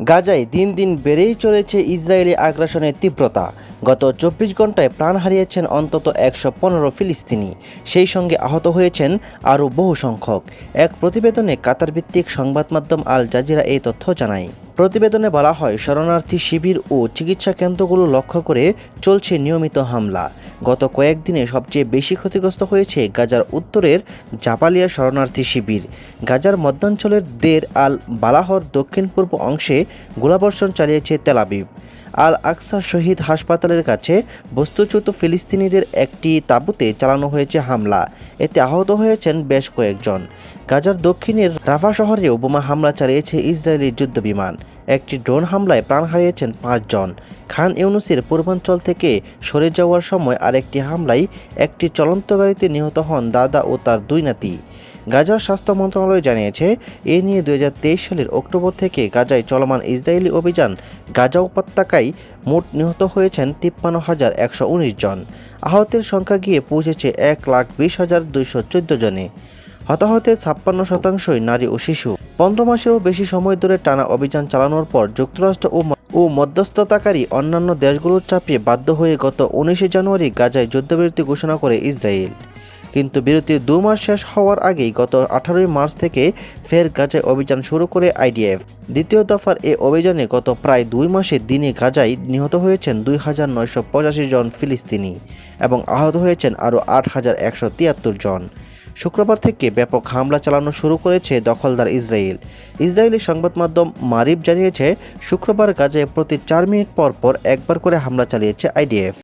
গাজায় দিন দিন বেড়েই চলেছে ইসরায়েলি আগ্রাসনের তীব্রতা। গত চব্বিশ ঘন্টায় প্রাণ হারিয়েছেন অন্তত একশো পনেরো ফিলিস্তিনি। সেই সঙ্গে আহত হয়েছেন আরও বহু সংখ্যক। এক প্রতিবেদনে কাতার ভিত্তিক সংবাদ মাধ্যম আল জাজিরা এই তথ্য জানায়। প্রতিবেদনে বলা হয়, শরণার্থী শিবির ও চিকিৎসা কেন্দ্রগুলো লক্ষ্য করে চলছে নিয়মিত হামলা। গত কয়েকদিনে সবচেয়ে বেশি ক্ষতিগ্রস্ত হয়েছে গাজার উত্তরের জাপালিয়া শরণার্থী শিবির। গাজার মধ্যাঞ্চলের দের আল বালাহর দক্ষিণ পূর্ব অংশে গোলাবর্ষণ চালিয়েছে তেলাবিব আল আকসা শহীদ হাসপাতালের কাছে বস্তুচ্যুত ফিলিস্তিনিদের একটি তাঁবুতে চালানো হয়েছে হামলা। এতে আহত হয়েছেন বেশ কয়েকজন। গাজার দক্ষিণের রাফা শহরেও বোমা হামলা চালিয়েছে ইসরায়েলি যুদ্ধবিমান একটি ড্রোন হামলায় প্রাণ হারিয়েছেন পাঁচজন। খান ইউনুসের পূর্বাঞ্চল থেকে সরে যাওয়ার সময় আরেকটি হামলায় একটি চলন্ত গাড়িতে নিহত হন দাদা ও তার দুই নাতি। গাজার স্বাস্থ্য মন্ত্রণালয় জানিয়েছে, এ নিয়ে দুই হাজার তেইশ সালের অক্টোবর থেকে গাজায় চলমান ইসরায়েলি অভিযান গাজা উপত্যকায় মোট নিহত হয়েছেন তিপ্পান্ন হাজার একশো জন। আহতের সংখ্যা গিয়ে পৌঁছেছে এক লাখ বিশ হাজার দুইশো চোদ্দ জনে। হতাহতের ছাপ্পান্ন শতাংশই নারী ও শিশু। পনেরো মাসেরও বেশি সময় ধরে টানা অভিযান চালানোর পর যুক্তরাষ্ট্র ও ও মধ্যস্থতাকারী অন্যান্য দেশগুলোর চাপিয়ে বাধ্য হয়ে গত উনিশে জানুয়ারি গাজায় যুদ্ধবিরতি ঘোষণা করে ইসরায়েল। কিন্তু বিরতির দু মাস শেষ হওয়ার আগেই গত আঠারোই মার্চ থেকে ফের গাজায় অভিযান শুরু করে আইডিএফ। দ্বিতীয় দফার এ অভিযানে গত প্রায় দুই মাসে দিনে গাজায় নিহত হয়েছেন দুই হাজার নয়শো পঁচাশি জন ফিলিস্তিনি এবং আহত হয়েছেন আরও আট হাজার একশো তিয়াত্তর জন। শুক্রবার থেকে ব্যাপক হামলা চালানো শুরু করেছে দখলদার ইসরায়েল। ইসরায়েলি সংবাদ মাধ্যম মারিব জানিয়েছে, শুক্রবার গাজায় প্রতি চার মিনিট পর পর একবার করে হামলা চালিয়েছে আইডিএফ।